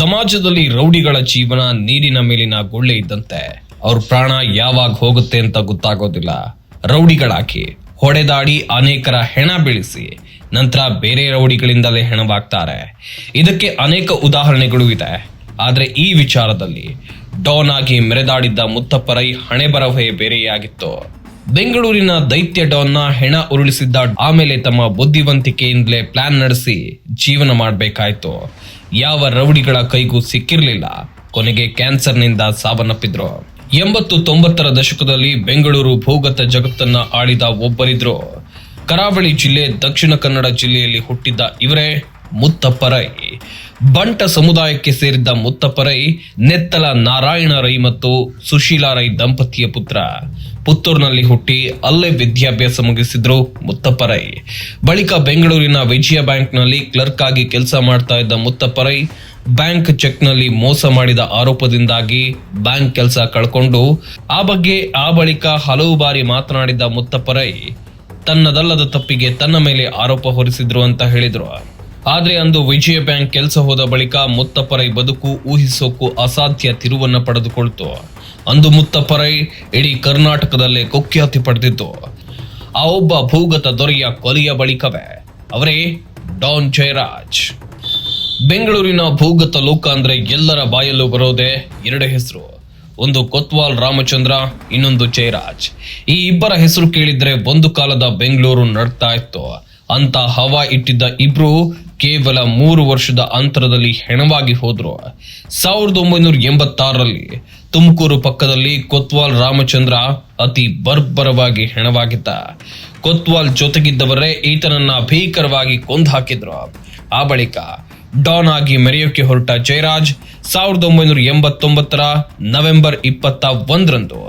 ಸಮಾಜದಲ್ಲಿ ರೌಡಿಗಳ ಜೀವನ ನೀರಿನ ಮೇಲಿನ ಗುಳ್ಳೆ ಇದ್ದಂತೆ. ಅವ್ರ ಪ್ರಾಣ ಯಾವಾಗ ಹೋಗುತ್ತೆ ಅಂತ ಗೊತ್ತಾಗೋದಿಲ್ಲ. ರೌಡಿಗಳಾಗಿ ಹೊಡೆದಾಡಿ ಅನೇಕರ ಹೆಣ ಬೀಳಿಸಿ ನಂತರ ಬೇರೆ ರೌಡಿಗಳಿಂದಲೇ ಹೆಣವಾಗ್ತಾರೆ. ಇದಕ್ಕೆ ಅನೇಕ ಉದಾಹರಣೆಗಳು ಇದೆ. ಆದ್ರೆ ಈ ವಿಚಾರದಲ್ಲಿ ಡಾನ್ ಆಗಿ ಮೆರೆದಾಡಿದ್ದ ಮುತ್ತಪ್ಪರೈ ಹಣೆ ಬರವೇ ಬೇರೆಯಾಗಿತ್ತು. ಬೆಂಗಳೂರಿನ ದೈತ್ಯ ಡಾನ್ನ ಹೆಣ ಉರುಳಿಸಿದ್ದ ಆಮೇಲೆ ತಮ್ಮ ಬುದ್ಧಿವಂತಿಕೆಯಿಂದಲೇ ಪ್ಲಾನ್ ನಡೆಸಿ ಜೀವನ ಮಾಡಬೇಕಾಯ್ತು. ಯಾವ ರೌಡಿಗಳ ಕೈಗೂ ಸಿಕ್ಕಿರಲಿಲ್ಲ. ಕೊನೆಗೆ ಕ್ಯಾನ್ಸರ್ನಿಂದ ಸಾವನ್ನಪ್ಪಿದ್ರು. ಎಂಬತ್ತು ತೊಂಬತ್ತರ ದಶಕದಲ್ಲಿ ಬೆಂಗಳೂರು ಭೂಗತ ಜಗತ್ತನ್ನ ಆಳಿದ ಒಬ್ಬರಿದ್ರು. ಕರಾವಳಿ ಜಿಲ್ಲೆ, ದಕ್ಷಿಣ ಕನ್ನಡ ಜಿಲ್ಲೆಯಲ್ಲಿ ಹುಟ್ಟಿದ್ದ ಇವರೇ ಮುತ್ತಪ್ಪರೈ. ಬಂಟ ಸಮುದಾಯಕ್ಕೆ ಸೇರಿದ್ದ ಮುತ್ತಪ್ಪರೈ, ನೆತ್ತಲ ನಾರಾಯಣ ರೈ ಮತ್ತು ಸುಶೀಲಾ ರೈ ದಂಪತಿಯ ಪುತ್ರ. ಪುತ್ತೂರಿನಲ್ಲಿ ಹುಟ್ಟಿ ಅಲ್ಲೇ ವಿದ್ಯಾಭ್ಯಾಸ ಮುಗಿಸಿದ್ರು ಮುತ್ತಪ್ಪರೈ. ಬಳಿಕ ಬೆಂಗಳೂರಿನ ವಿಜಯ ಬ್ಯಾಂಕ್ನಲ್ಲಿ ಕ್ಲರ್ಕ್ ಆಗಿ ಕೆಲಸ ಮಾಡ್ತಾ ಇದ್ದ ಮುತ್ತಪ್ಪರೈ ಬ್ಯಾಂಕ್ ಚೆಕ್ನಲ್ಲಿ ಮೋಸ ಮಾಡಿದ ಆರೋಪದಿಂದಾಗಿ ಬ್ಯಾಂಕ್ ಕೆಲಸ ಕಳ್ಕೊಂಡು, ಆ ಬಗ್ಗೆ ಆ ಬಳಿಕ ಹಲವು ಬಾರಿ ಮಾತನಾಡಿದ್ದ ಮುತ್ತಪ್ಪರೈ, ತನ್ನದಲ್ಲದ ತಪ್ಪಿಗೆ ತನ್ನ ಮೇಲೆ ಆರೋಪ ಹೊರಿಸಿದ್ರು ಅಂತ ಹೇಳಿದ್ರು. ಆದ್ರೆ ಅಂದು ವಿಜಯ ಬ್ಯಾಂಕ್ ಕೆಲಸ ಹೋದ ಬಳಿಕ ಮುತ್ತಪ್ಪರೈ ಬದುಕು ಊಹಿಸೋಕ್ಕೂ ಅಸಾಧ್ಯ ತಿರುವನ್ನು ಪಡೆದುಕೊಳ್ತು. ಅಂದು ಮುತ್ತಪ್ಪರೈ ಇಡೀ ಕರ್ನಾಟಕದಲ್ಲೇ ಕುಖ್ಯಾತಿ ಪಡೆದಿತ್ತು ಆ ಒಬ್ಬ ಭೂಗತ ದೊರೆಯ ಕೊಲೆಯ ಬಳಿಕವೇ. ಅವರೇ ಡಾನ್ ಜಯರಾಜ್. ಬೆಂಗಳೂರಿನ ಭೂಗತ ಲೋಕ ಅಂದ್ರೆ ಎಲ್ಲರ ಬಾಯಲ್ಲೂ ಬರೋದೇ ಎರಡು ಹೆಸರು. ಒಂದು ಕೊತ್ವಾಲ್ ರಾಮಚಂದ್ರ, ಇನ್ನೊಂದು ಜಯರಾಜ್. ಈ ಇಬ್ಬರ ಹೆಸರು ಕೇಳಿದ್ರೆ ಒಂದು ಕಾಲದ ಬೆಂಗಳೂರು ನಡ್ತಾ ಇತ್ತು. ಅಂತ ಹವಾ ಇಟ್ಟಿದ್ದ ಇಬ್ರು ಕೇವಲ ಮೂರು ವರ್ಷದ ಅಂತರದಲ್ಲಿ ಹೆಣವಾಗಿ ಹೋದ್ರು. ಸಾವಿರದ ಒಂಬೈನೂರ ಎಂಬತ್ತಾರರಲ್ಲಿ ತುಮಕೂರು ಪಕ್ಕದಲ್ಲಿ ಕೊತ್ವಾಲ್ ರಾಮಚಂದ್ರ ಅತಿ ಬರ್ಬರವಾಗಿ ಹೆಣವಾಗಿದ್ದ. ಕೊತ್ವಾಲ್ ಜೊತೆಗಿದ್ದವರೇ ಈತನನ್ನ ಭೀಕರವಾಗಿ ಕೊಂದು ಹಾಕಿದ್ರು ಆ ಬಳಿಕ ಡಾನ್ ಆಗಿ ಮೆರೆಯೋಕೆ ಹೊರಟ ಜಯರಾಜ್ ಸಾವಿರದ ಒಂಬೈನೂರ ಎಂಬತ್ತೊಂಬತ್ತರ ನವೆಂಬರ್ ಇಪ್ಪತ್ತ ಒಂದರಂದು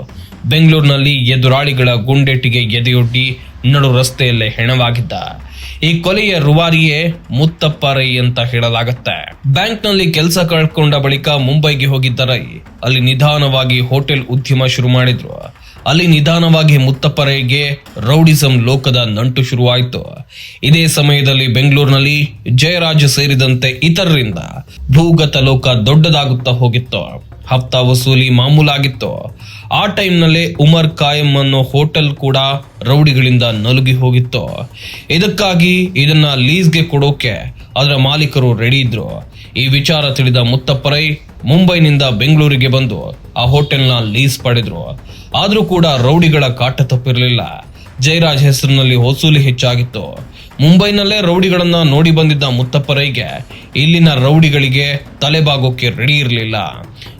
ಬೆಂಗಳೂರಿನಲ್ಲಿ ಎದುರಾಳಿಗಳ ಗುಂಡೇಟಿಗೆ ಎದೆಯೊಡ್ಡಿ ನಡು ರಸ್ತೆಯಲ್ಲೇ ಹೆಣವಾಗಿದ್ದ. ಈ ಕೊಲೆಯ ರುವಾರಿಯೇ ಮುತ್ತಪ್ಪ ರೈ ಅಂತ ಹೇಳಲಾಗುತ್ತೆ. ಬ್ಯಾಂಕ್ನಲ್ಲಿ ಕೆಲಸ ಕಳ್ಕೊಂಡ ಬಳಿಕ ಮುಂಬೈಗೆ ಹೋಗಿದ್ದ ರೈ, ಅಲ್ಲಿ ನಿಧಾನವಾಗಿ ಹೋಟೆಲ್ ಉದ್ಯಮ ಶುರು ಮಾಡಿದ್ರು. ಅಲ್ಲಿ ನಿಧಾನವಾಗಿ ಮುತ್ತಪ್ಪರೆಗೆ ರೌಡಿಸಂ ಲೋಕದ ನಂಟು ಶುರುವಾಯಿತು. ಇದೇ ಸಮಯದಲ್ಲಿ ಬೆಂಗಳೂರಿನಲ್ಲಿ ಜಯರಾಜ್ ಸೇರಿದಂತೆ ಇತರರಿಂದ ಭೂಗತ ಲೋಕ ದೊಡ್ಡದಾಗುತ್ತಾ ಹೋಗಿತ್ತು. ಹಪ್ತಾ ವಸೂಲಿ ಮಾಮೂಲಾಗಿತ್ತು. ಆ ಟೈಮ್ನಲ್ಲೇ ಉಮರ್ ಕಾಯಂ ಅನ್ನೋ ಹೋಟೆಲ್ ಕೂಡ ರೌಡಿಗಳಿಂದ ನಲುಗಿ ಹೋಗಿತ್ತು. ಇದಕ್ಕಾಗಿ ಇದನ್ನ ಲೀಸ್ಗೆ ಕೊಡೋಕೆ ಅದರ ಮಾಲೀಕರು ರೆಡಿ ಇದ್ರು. ಈ ವಿಚಾರ ತಿಳಿದ ಮುತ್ತಪ್ಪರೈ ಮುಂಬೈನಿಂದ ಬೆಂಗಳೂರಿಗೆ ಬಂದು ಆ ಹೋಟೆಲ್ನ ಲೀಸ್ ಪಡೆದ್ರು. ಆದರೂ ಕೂಡ ರೌಡಿಗಳ ಕಾಟ ತಪ್ಪಿರಲಿಲ್ಲ. ಜಯರಾಜ್ ಹೆಸರಿನಲ್ಲಿ ವಸೂಲಿ ಹೆಚ್ಚಾಗಿತ್ತು. ಮುಂಬೈನಲ್ಲೇ ರೌಡಿಗಳನ್ನ ನೋಡಿ ಬಂದಿದ್ದ ಮುತ್ತಪ್ಪರೈಗೆ ಇಲ್ಲಿನ ರೌಡಿಗಳಿಗೆ ತಲೆಬಾಗೋಕೆ ರೆಡಿ ಇರಲಿಲ್ಲ.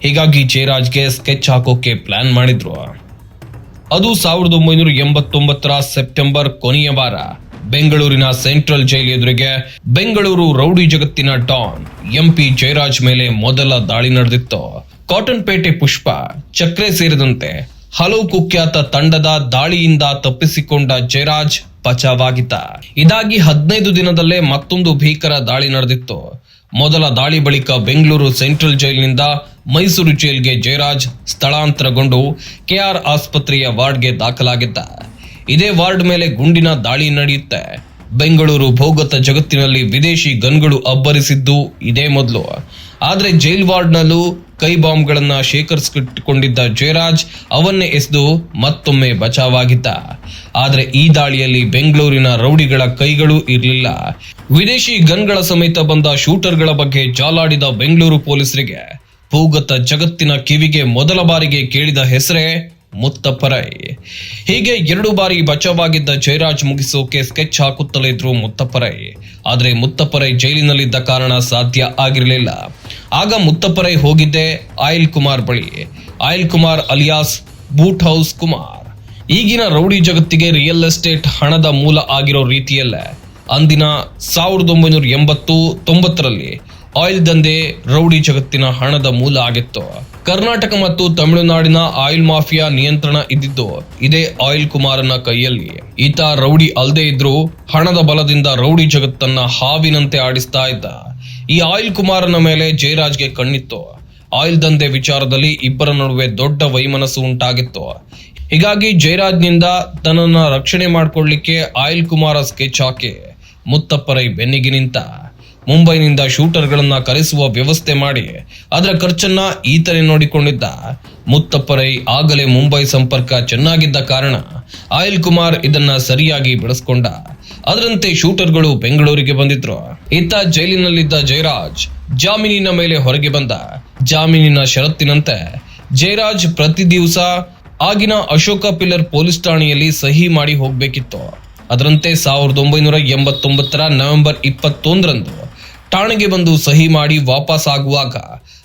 ಹೀಗಾಗಿ ಜಯರಾಜ್ಗೆ ಸ್ಕೆಚ್ ಹಾಕೋಕೆ ಪ್ಲಾನ್ ಮಾಡಿದ್ರು. ಅದು ಸಾವಿರದ ಒಂಬೈನೂರ ಎಂಬತ್ತೊಂಬತ್ತರ ಸೆಪ್ಟೆಂಬರ್ ಕೊನೆಯ ವಾರ. ಬೆಂಗಳೂರಿನ ಸೆಂಟ್ರಲ್ ಜೈಲ್ ಎದುರಿಗೆ ಬೆಂಗಳೂರು ರೌಡಿ ಜಗತ್ತಿನ ಡಾನ್ ಎಂಪಿ ಜಯರಾಜ್ ಮೇಲೆ ಮೊದಲ ದಾಳಿ ನಡೆದಿತ್ತು. ಕಾಟನ್ ಪೇಟೆ ಪುಷ್ಪ, ಚಕ್ರೆ ಸೇರಿದಂತೆ ಹಲವು ಕುಖ್ಯಾತ ತಂಡದ ದಾಳಿಯಿಂದ ತಪ್ಪಿಸಿಕೊಂಡ ಜಯರಾಜ್ ಬಚಾವಾಗಿದ್ದ ಇದಾಗಿ ಹದಿನೈದು ದಿನದಲ್ಲೇ ಮತ್ತೊಂದು ಭೀಕರ ದಾಳಿ ನಡೆದಿತ್ತು. ಮೊದಲ ದಾಳಿ ಬಳಿಕ ಬೆಂಗಳೂರು ಸೆಂಟ್ರಲ್ ಜೈಲಿನಿಂದ ಮೈಸೂರು ಜೈಲ್ಗೆ ಜಯರಾಜ್ ಸ್ಥಳಾಂತರಗೊಂಡು ಕೆಆರ್ ಆಸ್ಪತ್ರೆಯ ವಾರ್ಡ್ಗೆ ದಾಖಲಾಗಿದ್ದ. ಇದೇ ವಾರ್ಡ್ ಮೇಲೆ ಗುಂಡಿನ ದಾಳಿ ನಡೆಯುತ್ತೆ. ಬೆಂಗಳೂರು ಭೌಗತ ಜಗತ್ತಿನಲ್ಲಿ ವಿದೇಶಿ ಗನ್ಗಳು ಅಬ್ಬರಿಸಿದ್ದು ಇದೇ ಮೊದಲು. ಆದರೆ ಜೈಲ್ ವಾರ್ಡ್ನಲ್ಲೂ ಕೈ ಬಾಂಬ್ಗಳನ್ನು ಶೇಖರಿಸಿಟ್ಟುಕೊಂಡಿದ್ದ ಜಯರಾಜ್ ಅವನ್ನೇ ಎಸೆದು ಮತ್ತೊಮ್ಮೆ ಬಚಾವಾಗಿದ್ದ. ಆದರೆ ಈ ದಾಳಿಯಲ್ಲಿ ಬೆಂಗಳೂರಿನ ರೌಡಿಗಳ ಕೈಗಳು ಇರಲಿಲ್ಲ. ವಿದೇಶಿ ಗನ್ಗಳ ಸಮೇತ ಬಂದ ಶೂಟರ್ಗಳ ಬಗ್ಗೆ ಜಾಲಾಡಿದ ಬೆಂಗಳೂರು ಪೊಲೀಸರಿಗೆ ಭೂಗತ ಜಗತ್ತಿನ ಕಿವಿಗೆ ಮೊದಲ ಬಾರಿಗೆ ಕೇಳಿದ ಹೆಸರೇ ಮುತ್ತಪ್ಪರೈ. ಹೀಗೆ ಎರಡು ಬಾರಿ ಬಚಾವಾಗಿದ್ದ ಜಯರಾಜ್ ಮುಗಿಸೋಕೆ ಸ್ಕೆಚ್ ಹಾಕುತ್ತಲೇ ಇದ್ರು ಮುತ್ತಪ್ಪರೈ. ಆದರೆ ಮುತ್ತಪ್ಪರೈ ಜೈಲಿನಲ್ಲಿದ್ದ ಕಾರಣ ಸಾಧ್ಯ ಆಗಿರಲಿಲ್ಲ. ಆಗ ಮುತ್ತಪ್ಪರೈ ಹೋಗಿದ್ದೆ ಆಯಿಲ್ ಕುಮಾರ್ ಬಳಿ. Oil Kumar alias boot house Kumar. ಈಗಿನ ರೌಡಿ ಜಗತ್ತಿಗೆ ರಿಯಲ್ ಎಸ್ಟೇಟ್ ಹಣದ ಮೂಲ ಆಗಿರೋ ರೀತಿಯಲ್ಲೇ. ಅಂದಿನ ಸಾವಿರದ ಒಂಬೈನೂರ ಎಂಬತ್ತು ತೊಂಬತ್ತರಲ್ಲಿ ಆಯಿಲ್ ದಂಧೆ ರೌಡಿ ಜಗತ್ತಿನ ಹಣದ ಮೂಲ ಆಗಿತ್ತು. ಕರ್ನಾಟಕ ಮತ್ತು ತಮಿಳುನಾಡಿನ ಆಯಿಲ್ ಮಾಫಿಯಾ ನಿಯಂತ್ರಣ ಇದ್ದಿದ್ದು ಇದೇ ಆಯಿಲ್ ಕುಮಾರನ ಕೈಯಲ್ಲಿ. ಈತ ರೌಡಿ ಅಲ್ಲದೆ ಇದ್ರೂ ಹಣದ ಬಲದಿಂದ ರೌಡಿ ಜಗತ್ತನ್ನ ಹಾವಿನಂತೆ ಆಡಿಸ್ತಾ ಇದ್ದ. ಈ ಆಯಿಲ್ ಕುಮಾರನ ಮೇಲೆ ಜಯರಾಜ್ಗೆ ಕಣ್ಣಿತ್ತು. ಆಯಿಲ್ ದಂಧೆ ವಿಚಾರದಲ್ಲಿ ಇಬ್ಬರ ನಡುವೆ ದೊಡ್ಡ ವೈಮನಸ್ಸು ಉಂಟಾಗಿತ್ತು. ಹೀಗಾಗಿ ಜಯರಾಜ್ನಿಂದ ತನ್ನನ್ನ ರಕ್ಷಣೆ ಮಾಡಿಕೊಳ್ಳಿಕ್ಕೆ ಆಯಿಲ್ ಕುಮಾರ ಸ್ಕೆಚ್ ಹಾಕಿ ಮುತ್ತಪ್ಪರೈ ಬೆನ್ನಿಗೆ ನಿಂತ. ಮುಂಬೈನಿಂದ ಶೂಟರ್ಗಳನ್ನ ಕರೆಸುವ ವ್ಯವಸ್ಥೆ ಮಾಡಿ ಅದರ ಖರ್ಚನ್ನ ಈತನೇ ನೋಡಿಕೊಂಡಿದ್ದ. ಮುತ್ತಪ್ಪರೈ ಆಗಲೇ ಮುಂಬೈ ಸಂಪರ್ಕ ಚೆನ್ನಾಗಿದ್ದ ಕಾರಣ ಆಯಿಲ್ ಕುಮಾರ್ ಇದನ್ನ ಸರಿಯಾಗಿ ಬೆಳೆಸ್ಕೊಂಡ. ಅದರಂತೆ ಶೂಟರ್ಗಳು ಬೆಂಗಳೂರಿಗೆ ಬಂದಿದ್ರು. ಇತ್ತ ಜೈಲಿನಲ್ಲಿದ್ದ ಜಯರಾಜ್ ಜಾಮೀನಿನ ಮೇಲೆ ಹೊರಗೆ ಬಂದ. ಜಾಮೀನಿನ ಷರತ್ತಿನಂತೆ ಜಯರಾಜ್ ಪ್ರತಿ ದಿವಸ ಆಗಿನ ಅಶೋಕ ಪಿಲ್ಲರ್ ಪೊಲೀಸ್ ಠಾಣೆಯಲ್ಲಿ ಸಹಿ ಮಾಡಿ ಹೋಗಬೇಕಿತ್ತು. ಅದರಂತೆ ಸಾವಿರದ ಒಂಬೈನೂರ ಎಂಬತ್ತೊಂಬತ್ತರ ನವೆಂಬರ್ ಇಪ್ಪತ್ತೊಂದರಂದು ಠಾಣೆಗೆ ಬಂದು ಸಹಿ ಮಾಡಿ ವಾಪಸ್ ಆಗುವಾಗ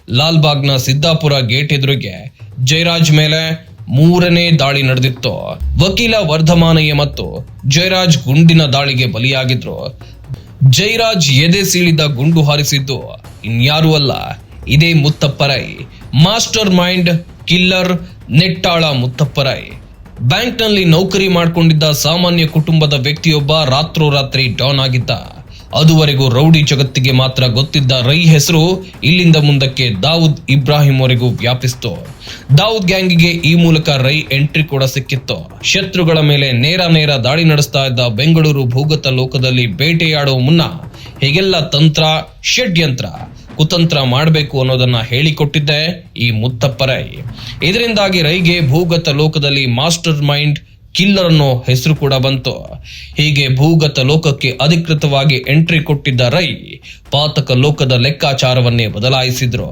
ಲಾಲ್ಬಾಗ್ನ ಸಿದ್ದಾಪುರ ಗೇಟ್ ಎದುರಿಗೆ ಜಯರಾಜ್ ಮೇಲೆ ಮೂರನೇ ದಾಳಿ ನಡೆದಿತ್ತು. ವಕೀಲ ವರ್ಧಮಾನಯ್ಯ ಮತ್ತು ಜಯರಾಜ್ ಗುಂಡಿನ ದಾಳಿಗೆ ಬಲಿಯಾಗಿದ್ರು. ಜೈರಾಜ್ ಎದೆ ಸೀಳಿದ ಗುಂಡು ಹಾರಿಸಿದ್ದು ಇನ್ಯಾರೂ ಅಲ್ಲ, ಇದೇ Muthappa Rai. Master mind killer ನೆಟ್ಟಾಳ Muthappa Rai. ಬ್ಯಾಂಕ್ನಲ್ಲಿ ನೌಕರಿ ಮಾಡಿಕೊಂಡಿದ್ದ ಸಾಮಾನ್ಯ ಕುಟುಂಬದ ವ್ಯಕ್ತಿಯೊಬ್ಬ ರಾತ್ರೋರಾತ್ರಿ ಡಾನ್ ಆಗಿದ್ದ. ಅದುವರೆಗೂ ರೌಡಿ ಜಗತ್ತಿಗೆ ಮಾತ್ರ ಗೊತ್ತಿದ್ದ ರೈ ಹೆಸರು ಇಲ್ಲಿಂದ ಮುಂದಕ್ಕೆ ದಾವೂದ್ ಇಬ್ರಾಹಿಂ ವರೆಗೂ ದಾವುದ್ ದಾವೂದ್ ಗ್ಯಾಂಗಿಗೆ ಈ ಮೂಲಕ ರೈ ಎಂಟ್ರಿ ಕೂಡ ಸಿಕ್ಕಿತ್ತು. ಶತ್ರುಗಳ ಮೇಲೆ ನೇರ ನೇರ ದಾಳಿ ನಡೆಸ್ತಾ ಇದ್ದ ಬೆಂಗಳೂರು ಭೂಗತ ಲೋಕದಲ್ಲಿ ಬೇಟೆಯಾಡುವ ಮುನ್ನ ಹೀಗೆಲ್ಲ ತಂತ್ರ, ಷಡ್ಯಂತ್ರ, ಕುತಂತ್ರ ಮಾಡಬೇಕು ಅನ್ನೋದನ್ನ ಹೇಳಿಕೊಟ್ಟಿದ್ದೆ ಈ ಮುತ್ತಪ್ಪ ರೈ ಇದರಿಂದಾಗಿ ರೈಗೆ ಭೂಗತ ಲೋಕದಲ್ಲಿ ಮಾಸ್ಟರ್ ಮೈಂಡ್ ಕಿಲ್ಲರ್ ಅನ್ನೋ ಹೆಸರು ಕೂಡ ಬಂತು. ಹೀಗೆ ಭೂಗತ ಲೋಕಕ್ಕೆ ಅಧಿಕೃತವಾಗಿ ಎಂಟ್ರಿ ಕೊಟ್ಟಿದ್ದ ರೈ ಪಾತಕ ಲೋಕದ ಲೆಕ್ಕಾಚಾರವನ್ನೇ ಬದಲಾಯಿಸಿದ್ರು.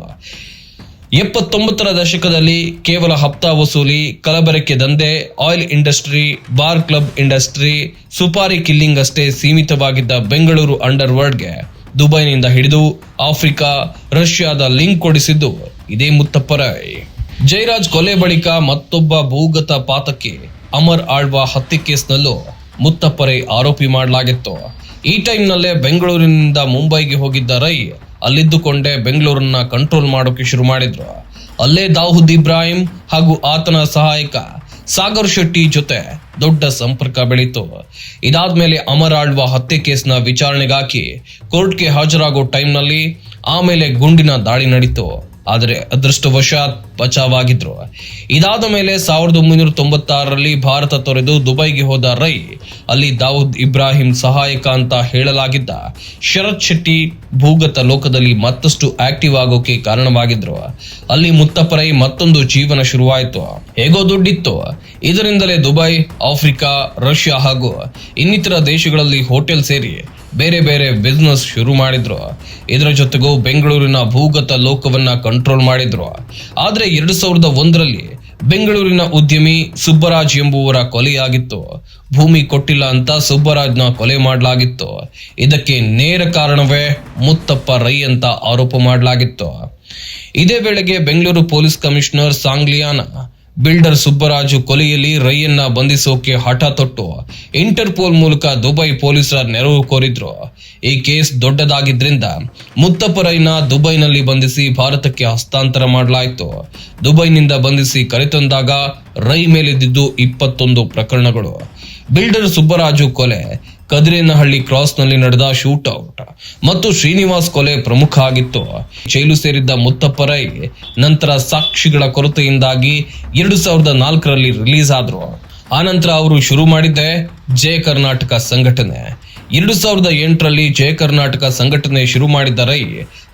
ಎಪ್ಪತ್ತೊಂಬತ್ತರ ದಶಕದಲ್ಲಿ ಕೇವಲ ಹಪ್ತಾ ವಸೂಲಿ, ಕಲಬೆರಕೆ ದಂಧೆ, oil industry, bar club industry, ಸುಪಾರಿ ಕಿಲ್ಲಿಂಗ್ ಅಷ್ಟೇ ಸೀಮಿತವಾಗಿದ್ದ ಬೆಂಗಳೂರು ಅಂಡರ್ ವರ್ಲ್ಡ್ಗೆ ದುಬೈನಿಂದ ಹಿಡಿದು ಆಫ್ರಿಕಾ, ರಷ್ಯಾದ ಲಿಂಕ್ ಕೊಡಿಸಿದ್ದು ಇದೇ ಮುತ್ತಪ್ಪರೈ ಜಯರಾಜ್ ಕೊಲೆ ಬಳಿಕ ಮತ್ತೊಬ್ಬ ಭೂಗತ ಪಾತಕ್ಕೆ ಅಮರ್ ಆಳ್ವ ಹತ್ಯೆ ಕೇಸ್ನಲ್ಲೂ ಮುತ್ತಪ್ಪರೈ ಆರೋಪಿ ಮಾಡಲಾಗಿತ್ತು. ಈ ಟೈಮ್ನಲ್ಲೇ ಬೆಂಗಳೂರಿನಿಂದ ಮುಂಬೈಗೆ ಹೋಗಿದ್ದ ರೈ ಅಲ್ಲಿದ್ದುಕೊಂಡೇ ಬೆಂಗಳೂರನ್ನ ಕಂಟ್ರೋಲ್ ಮಾಡೋಕೆ ಶುರು ಮಾಡಿದ್ರು. ಅಲ್ಲೇ ದಾವೂದ್ ಇಬ್ರಾಹಿಂ ಹಾಗೂ ಆತನ ಸಹಾಯಕ ಸಾಗರ್ ಶೆಟ್ಟಿ ಜೊತೆ ದೊಡ್ಡ ಸಂಪರ್ಕ ಬೆಳೀತು. ಇದಾದ್ಮೇಲೆ ಅಮರ್ ಆಳ್ವ ಹತ್ಯೆ ಕೇಸ್ನ ವಿಚಾರಣೆಗಾಕಿ ಕೋರ್ಟ್ಗೆ ಹಾಜರಾಗೋ ಟೈಮ್ನಲ್ಲಿ ಆಮೇಲೆ ಗುಂಡಿನ ದಾಳಿ ನಡೀತು. ಆದರೆ ಅದೃಷ್ಟವಶಾತ್ ಬಚಾವಾಗಿದ್ರು. ಇದಾದ ಮೇಲೆ ಸಾವಿರದ ಒಂಬೈನೂರ ತೊಂಬತ್ತಾರರಲ್ಲಿ ಭಾರತ ತೊರೆದು ದುಬೈಗೆ ಹೋದ ರೈ, ಅಲ್ಲಿ ದಾವೂದ್ ಇಬ್ರಾಹಿಂ ಸಹಾಯಕ ಅಂತ ಹೇಳಲಾಗಿದ್ದ. ಶರತ್ ಶೆಟ್ಟಿ ಭೂಗತ ಲೋಕದಲ್ಲಿ ಮತ್ತಷ್ಟು ಆಕ್ಟಿವ್ ಆಗೋಕೆ ಕಾರಣವಾಗಿದ್ರು. ಅಲ್ಲಿ ಮುತ್ತಪ್ಪರೈ ಮತ್ತೊಂದು ಜೀವನ ಶುರುವಾಯಿತು. ಹೇಗೋ ದುಡ್ಡಿತ್ತು. ಇದರಿಂದಲೇ ದುಬೈ, ಆಫ್ರಿಕಾ, ರಷ್ಯಾ ಹಾಗೂ ಇನ್ನಿತರ ದೇಶಗಳಲ್ಲಿ ಹೋಟೆಲ್ ಸೇರಿ ಬೇರೆ ಬೇರೆ ಬಿಸ್ನೆಸ್ ಶುರು ಮಾಡಿದ್ರು. ಇದರ ಜೊತೆಗೂ ಬೆಂಗಳೂರಿನ ಭೂಗತ ಲೋಕವನ್ನ ಕಂಟ್ರೋಲ್ ಮಾಡಿದ್ರು. ಆದ್ರೆ ಎರಡು ಸಾವಿರದ ಒಂದರಲ್ಲಿ ಬೆಂಗಳೂರಿನ ಉದ್ಯಮಿ ಸುಬ್ಬರಾಜ್ ಎಂಬುವರ ಕೊಲೆಯಾಗಿತ್ತು. ಭೂಮಿ ಕೊಟ್ಟಿಲ್ಲ ಅಂತ ಸುಬ್ಬರಾಜ್ನ ಕೊಲೆ ಮಾಡಲಾಗಿತ್ತು. ಇದಕ್ಕೆ ನೇರ ಕಾರಣವೇ ಮುತ್ತಪ್ಪ ರೈ ಅಂತ ಆರೋಪ ಮಾಡಲಾಗಿತ್ತು. ಇದೇ ವೇಳೆಗೆ Bengaluru police commissioner Sangliana builder Subbaraju ಕೊಲೆಯಲ್ಲಿ ರೈಯನ್ನ ಬಂಧಿಸೋಕೆ ಹಠ ತೊಟ್ಟು ಇಂಟರ್ಪೋಲ್ ಮೂಲಕ ದುಬೈ ಪೊಲೀಸರ ನೆರವು ಕೋರಿದ್ರು. ಈ ಕೇಸ್ ದೊಡ್ಡದಾಗಿದ್ರಿಂದ ಮುತ್ತಪ್ಪ ರೈನ ದುಬೈನಲ್ಲಿ ಬಂಧಿಸಿ ಭಾರತಕ್ಕೆ ಹಸ್ತಾಂತರ ಮಾಡಲಾಯಿತು. ದುಬೈನಿಂದ ಬಂಧಿಸಿ ಕರೆತಂದಾಗ ರೈ ಮೇಲಿದ್ದಿದ್ದು ಇಪ್ಪತ್ತೊಂದು ಪ್ರಕರಣಗಳು. ಬಿಲ್ಡರ್ ಸುಬ್ಬರಾಜು ಕೊಲೆ ಕದಿರೇನಹಳ್ಳಿ ಕ್ರಾಸ್ನಲ್ಲಿ ನಡೆದ ಶೂಟ್ ಔಟ್. ಮತ್ತು ಶ್ರೀನಿವಾಸ್ ಕೊಲೆ ಪ್ರಮುಖ ಆಗಿತ್ತು. ಜೈಲು ಸೇರಿದ್ದ ಮುತ್ತಪ್ಪ ರೈ ನಂತರ ಸಾಕ್ಷಿಗಳ ಕೊರತೆಯಿಂದಾಗಿ ಎರಡು ಸಾವಿರದ ನಾಲ್ಕರಲ್ಲಿ ರಿಲೀಸ್ ಆದ್ರು. ಆನಂತರ ಅವರು ಶುರು ಮಾಡಿದ್ದೆ ಜಯ ಕರ್ನಾಟಕ ಸಂಘಟನೆ. ಎರಡು ಸಾವಿರದ ಎಂಟರಲ್ಲಿ ಜಯ ಕರ್ನಾಟಕ ಸಂಘಟನೆ ಶುರು ಮಾಡಿದ್ದ ರೈ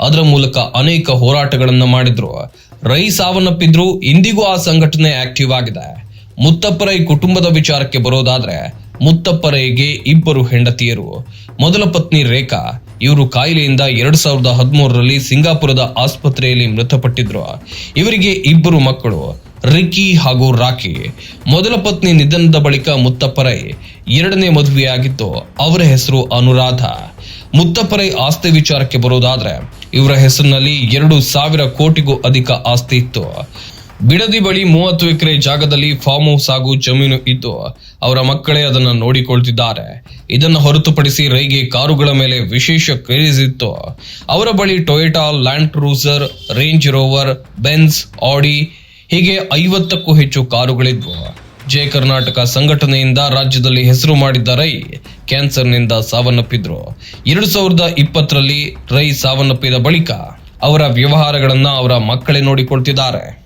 ಅದರ ಮೂಲಕ ಅನೇಕ ಹೋರಾಟಗಳನ್ನು ಮಾಡಿದ್ರು. ರೈ ಸಾವನ್ನಪ್ಪಿದ್ರು, ಇಂದಿಗೂ ಆ ಸಂಘಟನೆ ಆಕ್ಟಿವ್ ಆಗಿದೆ. ಮುತ್ತಪ್ಪರೈ ಕುಟುಂಬದ ವಿಚಾರಕ್ಕೆ ಬರೋದಾದ್ರೆ ಮುತ್ತಪ್ಪರೈಗೆ ಇಬ್ಬರು ಹೆಂಡತಿಯರು. ಮೊದಲ ಪತ್ನಿ ರೇಖಾ, ಇವರು ಕಾಯಿಲೆಯಿಂದ ಎರಡ್ ಸಾವಿರದ ಹದಿಮೂರರಲ್ಲಿ ಸಿಂಗಾಪುರದ ಆಸ್ಪತ್ರೆಯಲ್ಲಿ ಮೃತಪಟ್ಟಿದ್ರು. ಇವರಿಗೆ ಇಬ್ಬರು ಮಕ್ಕಳು ರಿಕಿ ಹಾಗೂ ರಾಕಿ. ಮೊದಲ ಪತ್ನಿ ನಿಧನದ ಬಳಿಕ ಮುತ್ತಪ್ಪರೈ ಎರಡನೇ ಮದುವೆಯಾಗಿದ್ದು ಅವರ ಹೆಸರು ಅನುರಾಧ. ಮುತ್ತಪ್ಪರೈ ಆಸ್ತಿ ವಿಚಾರಕ್ಕೆ ಬರೋದಾದ್ರೆ ಇವರ ಹೆಸರಿನಲ್ಲಿ ಎರಡು ಸಾವಿರ ಕೋಟಿಗೂ ಅಧಿಕ ಆಸ್ತಿ ಇತ್ತು. ಬಿಡದಿ ಬಳಿ ಮೂವತ್ತು ಎಕರೆ ಜಾಗದಲ್ಲಿ ಫಾರ್ಮ್ ಹೌಸ್ ಹಾಗೂ ಜಮೀನು ಇದ್ದು ಅವರ ಮಕ್ಕಳೇ ಅದನ್ನು ನೋಡಿಕೊಳ್ತಿದ್ದಾರೆ. ಇದನ್ನು ಹೊರತುಪಡಿಸಿ ರೈಗೆ ಕಾರುಗಳ ಮೇಲೆ ವಿಶೇಷ ಕ್ರೇಜ್ ಇತ್ತು. ಅವರ ಬಳಿ Toyota Land Cruiser Range Rover Benz Audi ಹೀಗೆ ಐವತ್ತಕ್ಕೂ ಹೆಚ್ಚು ಕಾರುಗಳಿದ್ವು. ಜಯ ಕರ್ನಾಟಕ ಸಂಘಟನೆಯಿಂದ ರಾಜ್ಯದಲ್ಲಿ ಹೆಸರು ಮಾಡಿದ್ದ ರೈ ಕ್ಯಾನ್ಸರ್ನಿಂದ ಸಾವನ್ನಪ್ಪಿದ್ರು. ಎರಡು ಸಾವಿರದ ಇಪ್ಪತ್ತರಲ್ಲಿ ರೈ ಸಾವನ್ನಪ್ಪಿದ ಬಳಿಕ ಅವರ ವ್ಯವಹಾರಗಳನ್ನು ಅವರ ಮಕ್ಕಳೇ ನೋಡಿಕೊಳ್ತಿದ್ದಾರೆ.